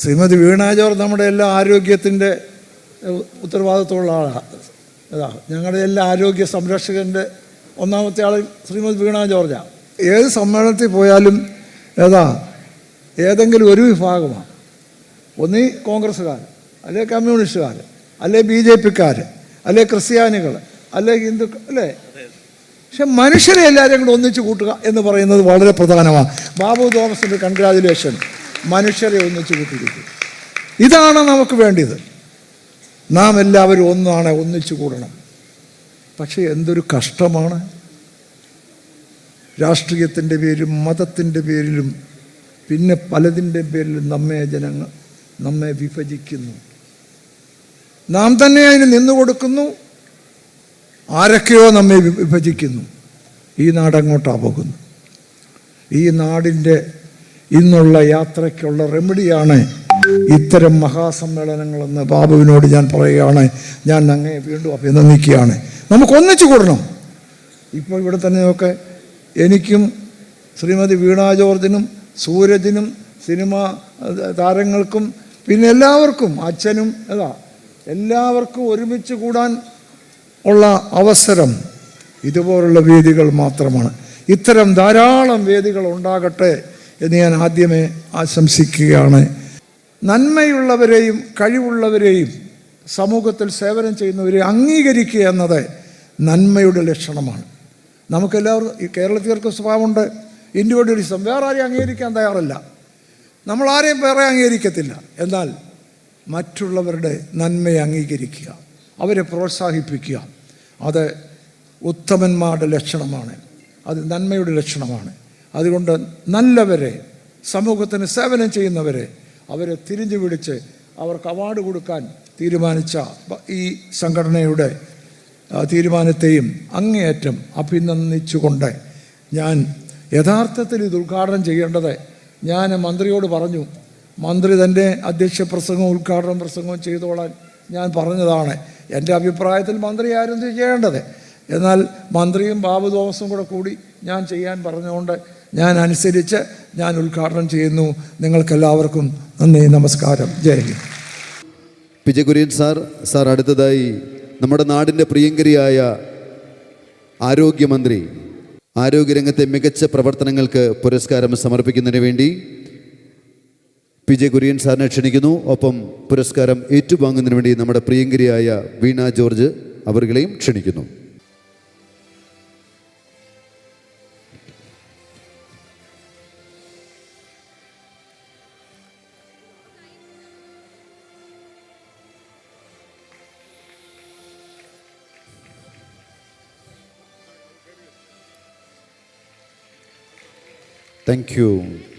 ശ്രീമതി വീണ George നമ്മുടെ എല്ലാ ആരോഗ്യത്തിന്റെ ഉത്തരവാദിത്തമുള്ള ആളാണ് അതാ ഞങ്ങളുടെ എല്ലാ ആരോഗ്യ സംരക്ഷകന്റെ ഒന്നാമത്തെ ആൾ ശ്രീമതി വീണ ജോർജാണ് ഏത് സമ്മേളനത്തിൽ പോയാലും ഏതാ ഏതെങ്കിലും ഒരു വിഭാഗമാണ്. ഒന്നീ കോൺഗ്രസ്സുകാർ അല്ലെ കമ്മ്യൂണിസ്റ്റുകാർ അല്ലെ ബി ജെ പിക്കാർ അല്ലെ ക്രിസ്ത്യാനികൾ അല്ലെ ഹിന്ദുക്കൾ അല്ലേ? പക്ഷെ മനുഷ്യരെ എല്ലാവരും കൂടെ ഒന്നിച്ചു കൂട്ടുക എന്ന് പറയുന്നത് വളരെ പ്രധാനമാണ്. ബാബു തോമസിന്റെ കൺഗ്രാജുലേഷൻ. മനുഷ്യരെ ഒന്നിച്ചു കൂട്ടിയിരിക്കും ഇതാണ് നമുക്ക് വേണ്ടിയത്. നാം എല്ലാവരും ഒന്നാണ് ഒന്നിച്ചു കൂടണം. പക്ഷേ എന്തൊരു കഷ്ടമാണ്. രാഷ്ട്രീയത്തിന്റെ പേരിലും മതത്തിന്റെ പേരിലും പിന്നെ പലതിന്റെ പേരിലും നമ്മെ ജനങ്ങൾ നമ്മെ വിഭജിക്കുന്നു. നാം തന്നെ അതിന് നിന്നു കൊടുക്കുന്നു. ആരൊക്കെയോ നമ്മെ വിഭജിക്കുന്നു. ഈ നാടങ്ങോട്ടാ പോകുന്നു. ഈ നാടിന്റെ ഇന്നുള്ള യാത്രയ്ക്കുള്ള റെമഡിയാണ് ഇത്തരം മഹാസമ്മേളനങ്ങളെന്ന് ബാബുവിനോട് ഞാൻ പറയുകയാണ്. ഞാൻ അങ്ങേ വീണ്ടും അഭിനന്ദിക്കുകയാണ്. നമുക്ക് ഒന്നിച്ചു കൂടണം. ഇപ്പോൾ ഇവിടെ തന്നെ നോക്കെ എനിക്കും ശ്രീമതി വീണ ജോർജിനും സൂരജിനും സിനിമ താരങ്ങൾക്കും പിന്നെ എല്ലാവർക്കും അച്ഛനും അതാ എല്ലാവർക്കും ഒരുമിച്ച് കൂടാൻ ഉള്ള അവസരം ഇതുപോലുള്ള വേദികൾ മാത്രമാണ്. ഇത്തരം ധാരാളം വേദികൾ ഉണ്ടാകട്ടെ എന്ന് ഞാൻ ആദ്യമേ ആശംസിക്കുകയാണ്. നന്മയുള്ളവരെയും കഴിവുള്ളവരെയും സമൂഹത്തിൽ സേവനം ചെയ്യുന്നവരെ അംഗീകരിക്കുക എന്നത് നന്മയുടെ ലക്ഷണമാണ്. നമുക്കെല്ലാവർക്കും ഈ കേരളത്തിലേക്ക് സ്വഭാവമുണ്ട്. ഇൻഡിവിജ്വലിസം വേറെ ആരെയും അംഗീകരിക്കാൻ തയ്യാറല്ല. നമ്മൾ ആരെയും വേറെ അംഗീകരിക്കത്തില്ല. എന്നാൽ മറ്റുള്ളവരുടെ നന്മയെ അംഗീകരിക്കുക അവരെ പ്രോത്സാഹിപ്പിക്കുക അത് ഉത്തമന്മാരുടെ ലക്ഷണമാണ്. അത് നന്മയുടെ ലക്ഷണമാണ്. അതുകൊണ്ട് നല്ലവരെ സമൂഹത്തിന് സേവനം ചെയ്യുന്നവരെ അവരെ തിരിഞ്ഞു പിടിച്ച് അവർക്ക് അവാർഡ് കൊടുക്കാൻ തീരുമാനിച്ച ഈ സംഘടനയുടെ തീരുമാനത്തെയും അങ്ങേയറ്റം അഭിനന്ദിച്ചുകൊണ്ട് ഞാൻ യഥാർത്ഥത്തിൽ ഇത് ഉദ്ഘാടനം ചെയ്യേണ്ടത് ഞാൻ മന്ത്രിയോട് പറഞ്ഞു. മന്ത്രി തന്റെ അധ്യക്ഷ പ്രസംഗവും ഉദ്ഘാടന പ്രസംഗവും ചെയ്തോളാൻ ഞാൻ പറഞ്ഞതാണ്. എന്റെ അഭിപ്രായത്തിൽ മന്ത്രി ആരും ചെയ്യേണ്ടത്. എന്നാൽ മന്ത്രിയും ബാബു തോമസും കൂടെ കൂടി ഞാൻ ചെയ്യാൻ പറഞ്ഞുകൊണ്ട് ഞാൻ അനുസരിച്ച് ഞാൻ ഉദ്ഘാടനം ചെയ്യുന്നു. നിങ്ങൾക്കെല്ലാവർക്കും നന്ദി നമസ്കാരം. Jai Hind. P J Kurian sir sir അടുത്തതായി നമ്മുടെ നാടിന്റെ പ്രിയങ്കരിയായ ആരോഗ്യമന്ത്രി ആരോഗ്യരംഗത്തെ മികച്ച പ്രവർത്തനങ്ങൾക്ക് പുരസ്കാരം സമർപ്പിക്കുന്നതിന് വേണ്ടി പി ജെ കുര്യൻ സാറിനെ ക്ഷണിക്കുന്നു. ഒപ്പം പുരസ്കാരം ഏറ്റുവാങ്ങുന്നതിന് വേണ്ടി നമ്മുടെ പ്രിയങ്കരിയായ വീണ ജോർജ് അവരുകളെയും ക്ഷണിക്കുന്നു. Thank you.